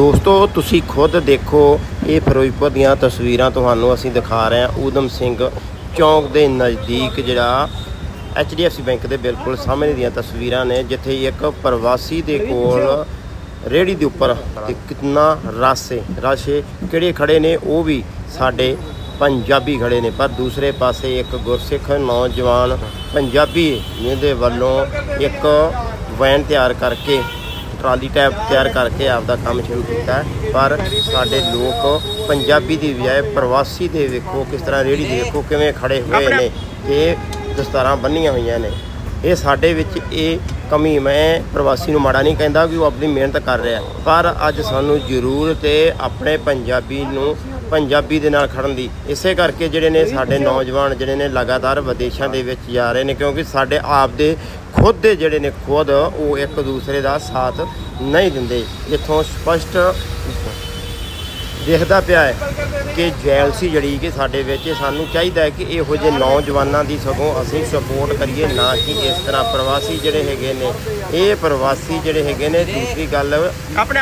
ਦੋਸਤੋ, ਤੁਸੀਂ ਖੁਦ ਦੇਖੋ, ਇਹ ਫਿਰੋਜ਼ਪੁਰ ਦੀਆਂ ਤਸਵੀਰਾਂ ਤੁਹਾਨੂੰ ਅਸੀਂ ਦਿਖਾ ਰਹੇ ਹਾਂ। ਊਧਮ ਸਿੰਘ ਚੌਂਕ ਦੇ ਨਜ਼ਦੀਕ ਜਿਹੜਾ HDFC ਬੈਂਕ ਦੇ ਬਿਲਕੁਲ ਸਾਹਮਣੇ ਦੀਆਂ ਤਸਵੀਰਾਂ ਨੇ, ਜਿੱਥੇ ਇੱਕ ਪ੍ਰਵਾਸੀ ਦੇ ਕੋਲ ਰੇੜੀ ਦੇ ਉੱਪਰ ਤੇ ਕਿੰਨਾ ਰਸ ਹੈ ਕਿਹੜੇ ਖੜੇ ਨੇ, ਉਹ ਵੀ ਸਾਡੇ ਪੰਜਾਬੀ ਖੜੇ ਨੇ। ਪਰ ਦੂਸਰੇ ਪਾਸੇ ਇੱਕ ਗੁਰਸਿੱਖ ਨੌਜਵਾਨ ਪੰਜਾਬੀ ਜਿਹਦੇ ਵੱਲੋਂ ਇੱਕ ਵੈਨ ਤਿਆਰ ਕਰਕੇ ਟਰਾਲੀ ਟੈਪ ਤਿਆਰ ਕਰਕੇ ਆਪਦਾ ਕੰਮ ਸ਼ੁਰੂ ਕੀਤਾ ਪਰ ਸਾਡੇ ਲੋਕ ਪੰਜਾਬੀ ਦੀ ਬਜਾਏ ਪ੍ਰਵਾਸੀ ਦੇ ਵੇਖੋ ਕਿਸ ਤਰ੍ਹਾਂ ਰੇੜੀ ਦੇ ਵੇਖੋ ਕਿਵੇਂ ਖੜੇ ਹੋਏ ਨੇ, ਇਹ ਦਸਤਾਰਾਂ ਬੰਨੀਆਂ ਹੋਈਆਂ ਨੇ। ਇਹ ਸਾਡੇ ਵਿੱਚ ਇਹ ਕਮੀ ਮੈਂ ਪ੍ਰਵਾਸੀ ਨੂੰ ਮਾੜਾ ਨਹੀਂ ਕਹਿੰਦਾ ਕਿ ਉਹ ਆਪਣੀ ਮਿਹਨਤ ਕਰ ਰਿਹਾ ਪਰ ਅੱਜ ਸਾਨੂੰ ਜ਼ਰੂਰ ਹੈ ਆਪਣੇ ਪੰਜਾਬੀ ਨੂੰ ਪੰਜਾਬੀ ਦੇ ਨਾਲ ਖੜਨ ਦੀ ਇਸੇ ਕਰਕੇ ਜਿਹੜੇ ਨੇ ਸਾਡੇ ਨੌਜਵਾਨ ਜਿਹੜੇ ਨੇ ਲਗਾਤਾਰ ਵਿਦੇਸ਼ਾਂ ਦੇ ਵਿੱਚ ਜਾ ਰਹੇ ਨੇ ਕਿਉਂਕਿ ਸਾਡੇ ਆਪ ਦੇ ਖੁਦ ਦੇ ਜਿਹੜੇ ਨੇ ਖੁਦ ਉਹ ਇੱਕ ਦੂਸਰੇ ਦਾ ਸਾਥ ਨਹੀਂ ਦਿੰਦੇ ਇਥੋਂ ਸਪਸ਼ਟ ਦਿਖਦਾ ਪਿਆ ਹੈ ਕਿ ਜੈਲਸੀ ਜਿਹੜੀ ਕਿ ਸਾਡੇ ਵਿੱਚ। ਸਾਨੂੰ ਚਾਹੀਦਾ ਹੈ ਕਿ ਇਹੋ ਜਿਹੇ ਨੌਜਵਾਨਾਂ ਦੀ ਸਗੋਂ ਅਸੀਂ ਸਪੋਰਟ ਕਰੀਏ ਨਾ ਕਿ ਇਸ ਤਰ੍ਹਾਂ ਪ੍ਰਵਾਸੀ ਜਿਹੜੇ ਹੈਗੇ ਨੇ ਇਹ ਪ੍ਰਵਾਸੀ ਜਿਹੜੇ ਹੈਗੇ ਨੇ ਦੂਸਰੀ ਗੱਲ ਆਪਣੇ